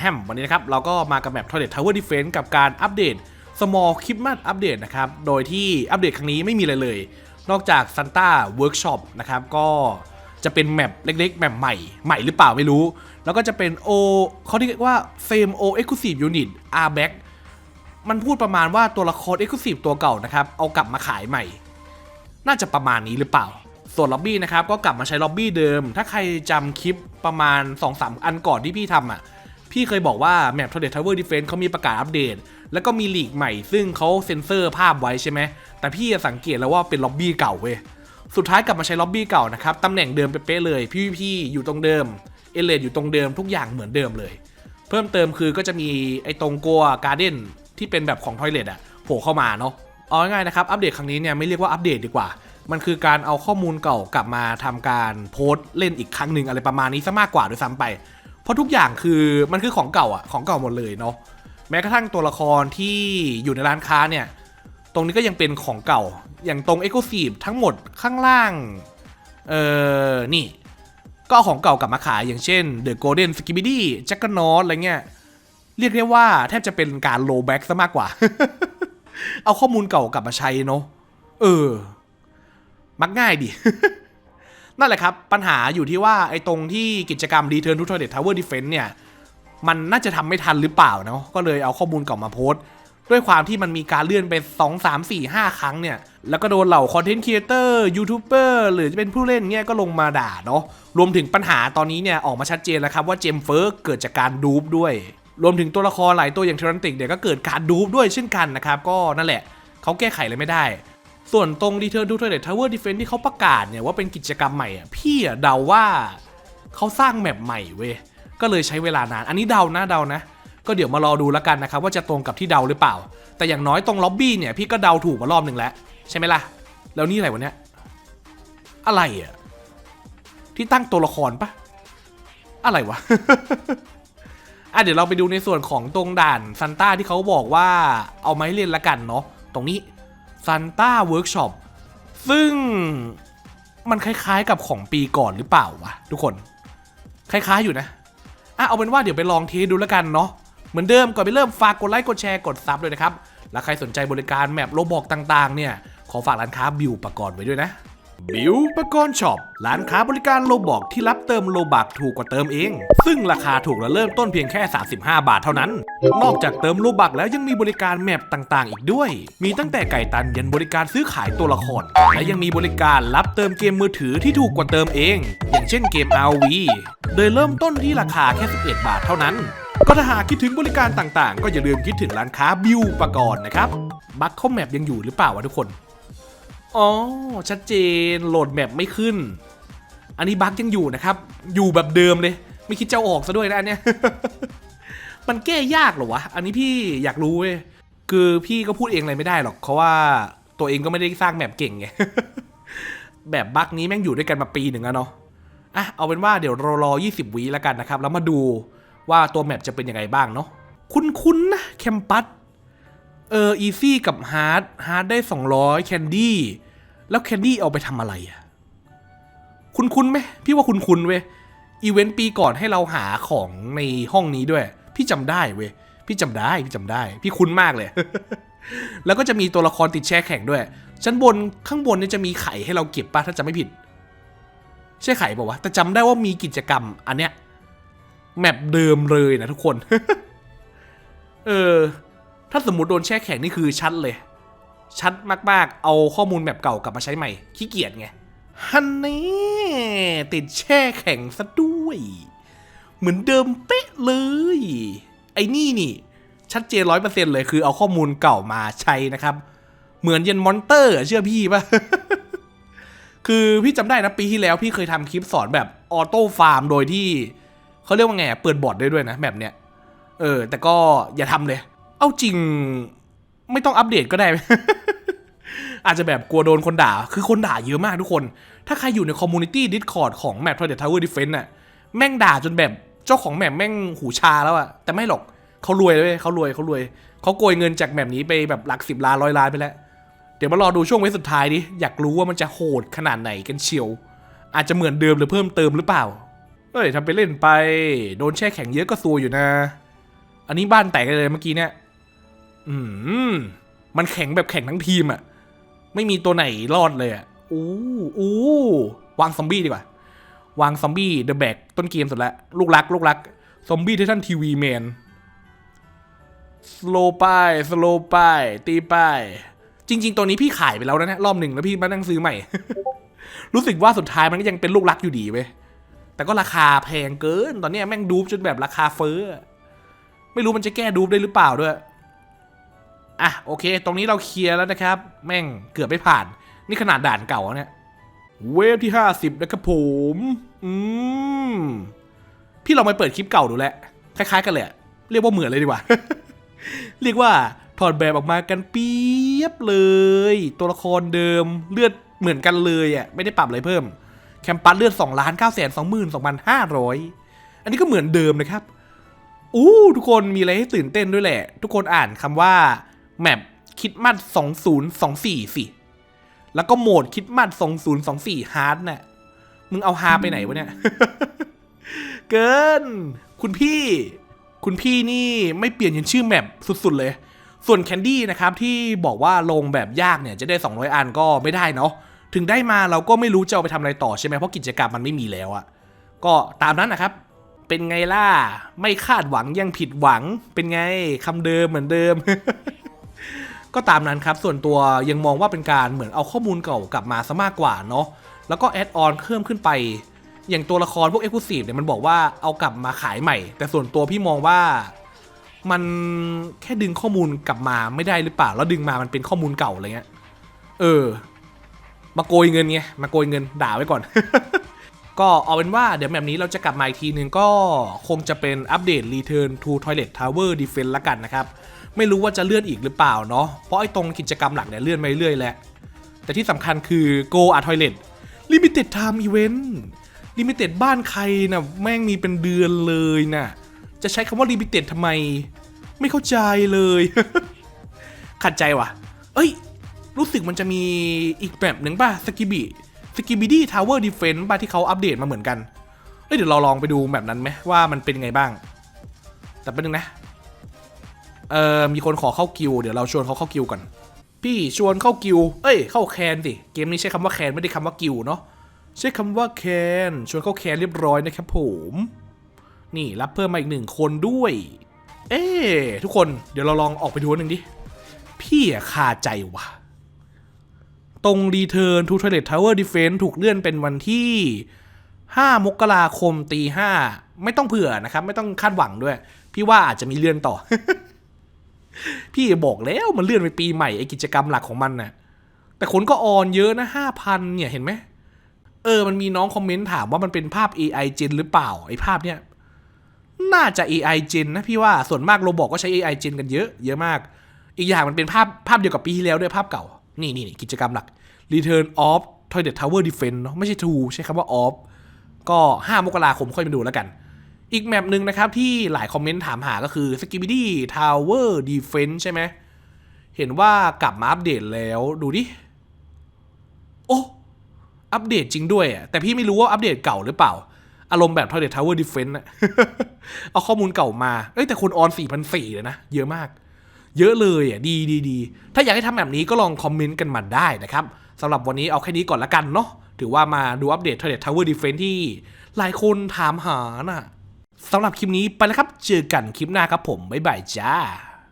แฮมวันนี้นะครับเราก็มากับแมป Toilet Tower Defense กับการอัปเดต Small k i p m a t อัปเดตนะครับ โดยที่อัปเดตครั้งนี้ไม่มีอะไรเลย นอกจาก Santa Workshop นะครับ ก็จะเป็นแมปเล็กๆ แมปใหม่ใหม่หรือเปล่าไม่รู้ แล้วก็จะเป็น O เขาเรียกว่า Fame O Exclusive Unit R Back มันพูดประมาณว่าตัวละคร Exclusive ตัวเก่านะครับ เอากลับมาขายใหม่ น่าจะประมาณนี้หรือเปล่า ส่วนล็อบบี้นะครับก็กลับมาใช้ล็อบบี้เดิม ถ้าใครจำคลิปประมาณ 2-3 อันก่อนที่พี่ทำอะ พี่เคยบอกว่าแมป Toilet Tower Defense เขามีประกาศอัปเดต แล้วก็มีลีกใหม่ซึ่งเขาเซ็นเซอร์ภาพไว้ใช่ไหม แต่พี่สังเกตแล้วว่าเป็นล็อบบี้เก่าเว้ย สุดท้ายกลับมาใช้ล็อบบี้เก่านะครับ ตำแหน่งเดิมเป๊ะเลยพี่พี่อยู่ตรงเดิม เอเลดอยู่ตรงเดิมทุกอย่างเหมือนเดิมเลย เพิ่มเติมคือก็จะมีไอ้ตรงกัวการ์เด้นที่เป็นแบบของทอยเลทอะโผล่เข้ามาเนาะ เอาง่ายๆนะครับ อัปเดตครั้งนี้เนี่ยไม่เรียกว่าอัปเดตดีกว่า มันคือการเอาข้อมูลเก่ากลับมาทำการโพสต์เล่นอีกครั้งหนึ่งอะไรประมาณนี้ซะมากกว่าด้วยซ้ำไป ราะทุกอย่างคือมันคือของเก่าอะของเก่าหมดเลยเนาะแม้กระทั่งตัวละครที่อยู่ในร้านค้าเนี่ย ตรงนี้ก็ยังเป็นของเก่า อย่างตรง e x c l u s i v e ทั้งหมดข้างล่าง เออนี่ ก็เอาของเก่ากลับมาขายอย่างเช่น The Golden s k i b i d y j a c k e r n o t อะไรเงี้ยเรียกได้ว่าแทบจะเป็นการโลแบ็กซะมากกว่า เอาข้อมูลเก่ากลับมาใช้เนาะเออ มักง่ายดิ นั่นแหละครับ ปัญหาอยู่ที่ว่าไอ้ตรงที่กิจกรรม Return to Toilet Tower Defense เนี่ย มันน่าจะทำไม่ทันหรือเปล่าเนาะก็เลยเอาข้อมูลเก่ามาโพสต์ ด้วยความที่มันมีการเลื่อนไป 2 3 4 5 ครั้งเนี่ย แล้วก็โดนเหล่าคอนเทนต์ครีเอเตอร์ยูทูบเบอร์หรือจะเป็นผู้เล่นเนี่ยก็ลงมาด่าเนาะรวมถึงปัญหาตอนนี้เนี่ยออกมาชัดเจนแล้วครับว่าเจมเฟิร์กเกิดจากการดูปด้วย รวมถึงตัวละครหลายตัวอย่างเทรันติกเนี่ยก็เกิดการดูปด้วยเช่นกันนะครับก็นั่นแหละเขาแก้ไขอะไรไม่ได้ ส่วนตรง Return to Toilet Tower Defense ที่เขาประกาศเนี่ยว่าเป็นกิจกรรมใหม่อะพี่อะเดาว่าเขาสร้างแมปใหม่เว้ยก็เลยใช้เวลานาน อันนี้เดานะเดานะ ก็เดี๋ยวมารอดูแล้วกันนะครับว่าจะตรงกับที่เดาหรือเปล่า แต่อย่างน้อยตรงล็อบบี้เนี่ยพี่ก็เดาถูกมารอบหนึ่งแล้ว ใช่ไหมล่ะ แล้วนี่อะไรวะเนี่ยอะไรอะที่ตั้งตัวละครปะอะไรวะอะเดี๋ยวเราไปดูในส่วนของตรงด่านซันต้าที่เขาบอกว่าเอามาให้เล่นละกันเนาะตรงนี้ ซันต้าเวิร์กช็อปซึ่งมันคล้ายๆกับของปีก่อนหรือเปล่าวะทุกคน คล้ายๆอยู่นะอะเอาเป็นว่าเดี๋ยวไปลองเทสดูแล้วกันเนาะเหมือนเดิมก่อนไปเริ่มฝากกดไลค์กดแชร์กดซับเลยนะครับ และใครสนใจบริการแมปโลบอกต่างๆเนี่ย ขอฝากร้านค้าบิวปกรณ์ไว้ด้วยนะ บิวปกรณ์ช็อปร้านค้าบริการโลบอกที่รับเติมโลบักถูกกว่าเติมเอง ซึ่งราคาถูกและเริ่มต้นเพียงแค่ 35 บาทเท่านั้น นอกจากเติมโลบักแล้วยังมีบริการแมปต่างๆ อีกด้วย มีตั้งแต่ไก่ตันยันบริการซื้อขายตัวละคร และยังมีบริการรับเติมเกมมือถือที่ถูกกว่าเติมเอง อย่างเช่นเกม RV โดยเริ่มต้นที่ราคาแค่ 11 บาทเท่านั้นก็ถ้าหากคิดถึงบริการต่างๆ ก็อย่าลืมคิดถึงร้านค้าบิวปกรณ์นะครับ บัคคอมแมปยังอยู่หรือเปล่าวะทุกคน อ๋อ ชัดเจนโหลดแมปไม่ขึ้น อันนี้บั๊กยังอยู่นะครับ อยู่แบบเดิมเลย ไม่คิดจะอออกซะด้วยนะอันเนี้ย มันแก้ยากเหรอวะ อันนี้พี่อยากรู้เว้ย คือพี่ก็พูดเองอะไรไม่ได้หรอก เพราะว่าตัวเองก็ไม่ได้สร้างแมปเก่งไง แบบบั๊กนี้แม่งอยู่ด้วยกันมาปีหนึ่งแล้วเนาะ อะ เอาเป็นว่าเดี๋ยวเรารอ 20วิแล้วกันนะครับ แล้วมาดูว่าตัวแมปจะเป็นยังไงบ้างเนาะ คุ้นๆนะแคมปัส เอออีซี่กับฮาร์ดฮาร์ดได้200แคนดี้แล้วแคนดี้เอาไปทำอะไรอะคุณคุณไหมพี่ว่าคุณคุณเว้ยอีเวนต์ปีก่อนให้เราหาของในห้องนี้ด้วย พี่จำได้เว้ยพี่จำได้พี่จำได้ พี่คุ้นมากเลย แล้วก็จะมีตัวละครติดแช่แข็งด้วย ชั้นบนข้างบนเนี่ยจะมีไข่ให้เราเก็บป่ะถ้าจำไม่ผิด ใช่ไข่ป่าวะแต่จำได้ว่ามีกิจกรรมอันเนี้ยแมปเดิมเลยนะทุกคน เออ ถ้าสมมติโดนแช่แข็งนี่คือชัดเลย ชัดมากๆ เอาข้อมูลแบบเก่ากลับมาใช้ใหม่ ขี้เกียจไงฮันนี่ติดแช่แข็งซะด้วย เหมือนเดิมเป๊ะเลย ไอ้นี่นี่ ชัดเจนร้อยเปอร์เซ็นต์เลยคือเอาข้อมูลเก่ามาใช้นะครับ เหมือนเย็นมอนเตอร์เชื่อพี่ปะคือพี่จำได้นะปีที่แล้วพี่เคยทำคลิปสอนแบบออโต้ฟาร์มโดยที่เขาเรียกว่าไงเปิดบอร์ดได้ด้วยนะแบบเนี้ยเออ แต่ก็อย่าทำเลย เอาจริงไม่ต้องอัปเดตก็ได้ อาจจะแบบกลัวโดนคนด่า คือคนด่าเยอะมากทุกคน ถ้าใครอยู่ในคอมมูนิตี้ดิสคอร์ดของแมป Toilet Tower Defense น่ะ แม่งด่าจนแบบเจ้าของแมปแม่งหูชาแล้วอะแต่ไม่หรอกเขารวยเลยเขารวยเขารวย เขาโกยเงินจากแมปนี้ไปแบบหลักสิบล้านร้อยล้านไปแล้ว เดี๋ยวมารอดูช่วงเวทสุดท้ายดิ อยากรู้ว่ามันจะโหดขนาดไหนกันเชียว อาจจะเหมือนเดิมหรือเพิ่มเติมหรือเปล่าเฮ้ยทำไปเล่นไป โดนแช่แข็งเยอะก็ซวยอยู่นะ อันนี้บ้านแตกเลยเมื่อกี้เนี่ย อืมมันแข็งแบบแข็งทั้งทีมอะไม่มีตัวไหนรอดเลยอะอู้อู้วางซอมบี้ดีกว่า วางซอมบี้เดอะแบกต้นเกมสุดแล้วลูกรัก ลูกรัก ซอมบี้ไททันทีวีแมนสโลไปสโลไปตีไป จริง ๆ ตัวนี้พี่ขายไปแล้วนะเนี่ยรอบหนึ่งแล้วพี่มานั่งซื้อใหม่ รู้สึกว่าสุดท้ายมันก็ยังเป็นลูกรักอยู่ดีเว้ยแต่ก็ราคาแพงเกิน ตอนนี้แม่งดูปจนแบบราคาเฟ้อ ไม่รู้มันจะแก้ดูปได้หรือเปล่าด้วย อะโอเค ตรงนี้เราเคลียร์แล้วนะครับ แม่งเกือบไม่ผ่าน นี่ขนาดด่านเก่าเนี่ยเวฟที่ 50 นะครับผม อืม พี่ลองไปเปิดคลิปเก่าดูแลวคล้ายๆกันเลยเรียกว่าเหมือนเลยดีกว่า เรียกว่าถอดแบบออกมากันเปียบเลย ตัวละครเดิมเลือดเหมือนกันเลยอะไม่ได้ปรับอะไรเพิ่ม แคมปัสเลือด2ล้าน9 2 2 2 5 0 0 อันนี้ก็เหมือนเดิมนะครับอู้ทุกคนมีอะไรให้ตื่นเต้นด้วยแหละ ทุกคนอ่านคำว่า แมปคิดมัด2024 สิ แล้วก็โหมดคิดมัด2024 ฮาร์ดน่ะ มึงเอาฮาไปไหนวะเนี่ย เกิน คุณพี่ คุณพี่นี่ไม่เปลี่ยนยันชื่อแมปสุดๆเลย ส่วนแคนดี้นะครับ ที่บอกว่าลงแบบยากเนี่ย จะได้ 200 อันก็ไม่ได้เนาะ ถึงได้มาเราก็ไม่รู้จะเอาไปทำอะไรต่อใช่ไหมเพราะกิจกรรมมันไม่มีแล้วอะก็ตามนั้นนะครับเป็นไงล่ะ ไม่คาดหวังยังผิดหวังเป็นไงคำเดิมเหมือนเดิม ก็ตามนั้นครับ ส่วนตัวยังมองว่าเป็นการเหมือนเอาข้อมูลเก่ากลับมาซะมากกว่าเนาะแล้วก็แอดออนเพิ่มขึ้นไป อย่างตัวละครพวกเอ็กซ์คลูซีฟเนี่ยมันบอกว่าเอากลับมาขายใหม่ แต่ส่วนตัวพี่มองว่ามันแค่ดึงข้อมูลกลับมาไม่ได้หรือเปล่า แล้วดึงมามันเป็นข้อมูลเก่าอะไรเงี้ย เออ มาโกยเงินไง มาโกยเงินด่าไว้ก่อน ก็เอาเป็นว่าเดี๋ยวแบบนี้เราจะกลับมาอีกทีนึงก็คงจะเป็นอัปเดต Return to Toilet Tower Defense ละกันนะครับ ไม่รู้ว่าจะเลื่อนอีกหรือเปล่าเนาะเพราะไอ้ตรงกิจกรรมหลักเนี่ยเลื่อนไปเรื่อยแหละแต่ที่สำคัญคือ Go a Toilet Limited Time Event Limited บ้านใครนะแม่งมีเป็นเดือนเลยนะจะใช้คำว่า Limited ทำไม ไม่เข้าใจเลย ขัดใจว่ะ เอ้ย รู้สึกมันจะมีอีกแบบหนึ่งป่ะสกิบิสกิบิดี้ทาวเวอร์ดีเฟนต์ป่ะที่เขาอัปเดตมาเหมือนกัน เอ้ยเดี๋ยวเราลองไปดูแบบนั้นไหมว่ามันเป็นไงบ้าง แต่เป็นนึงนะ เอ่อมีคนขอเข้ากิวเดี๋ยวเราชวนเขาเข้ากิวก่อน พี่ชวนเข้ากิว เอ้ย เข้าแคนสิ เกมนี้ใช้คำว่าแคนไม่ได้คำว่ากิวเนาะ ใช้คำว่าแคน ชวนเข้าแคนเรียบร้อยนะครับผม นี่รับเพิ่มมาอีกหนึ่งคนด้วย เอ๊ทุกคน เดี๋ยวเราลองออกไปดูหนึ่งดิ พี่อะคาใจว่ะ ตรง Return to Toilet Tower Defense ถูกเลื่อนเป็นวันที่ 5 มกราคมตี5ไม่ต้องเผื่อนะครับ ไม่ต้องคาดหวังด้วย พี่ว่าอาจจะมีเลื่อนต่อ พี่บอกแล้วมันเลื่อนไปปีใหม่ไอกิจกรรมหลักของมันน่ะ แต่คนก็ออนเยอะนะ5,000เนี่ยเห็นไหมเออมันมีน้องคอมเมนต์ถามว่ามันเป็นภาพ AI Gen หรือเปล่าไอภาพเนี่ยน่าจะ AI Gen นะพี่ว่าส่วนมากโรบอกก็ใช้ AI Gen กันเยอะ เยอะมาก อีกอย่างมันเป็นภาพภาพเดียวกับปีที่แล้วด้วยภาพเก่า นี่นี่นี่กิจกรรมหลัก Return of Toilet Tower Defense เนาะไม่ใช่ to ใช้คำว่า of ก็ 5 มกราคมค่อยมาดูแล้วกัน อีกแมปหนึ่งนะครับที่หลายคอมเมนต์ถามหาก็คือ Skibidi Tower Defense ใช่ไหม เห็นว่ากลับมาอัปเดตแล้วดูดิ โอ้ อัปเดตจริงด้วยอะ แต่พี่ไม่รู้ว่าอัปเดตเก่าหรือเปล่า อารมณ์แบบ Toilet Tower Defense อะเอาข้อมูลเก่ามา เอ้ยแต่คนออน4,400เลยนะ เยอะมาก เยอะเลยอะ ดีดีดี ถ้าอยากให้ทำแบบนี้ก็ลองคอมเมนต์กันมาได้นะครับสำหรับวันนี้เอาแค่นี้ก่อนละกันเนาะ ถือว่ามาดูอัปเดต Toilet Tower Defense ที่หลายคนถามหาน่ะ สำหรับคลิปนี้ไปแล้วครับ เจอกันคลิปหน้าครับผม บ๊ายบายจ้า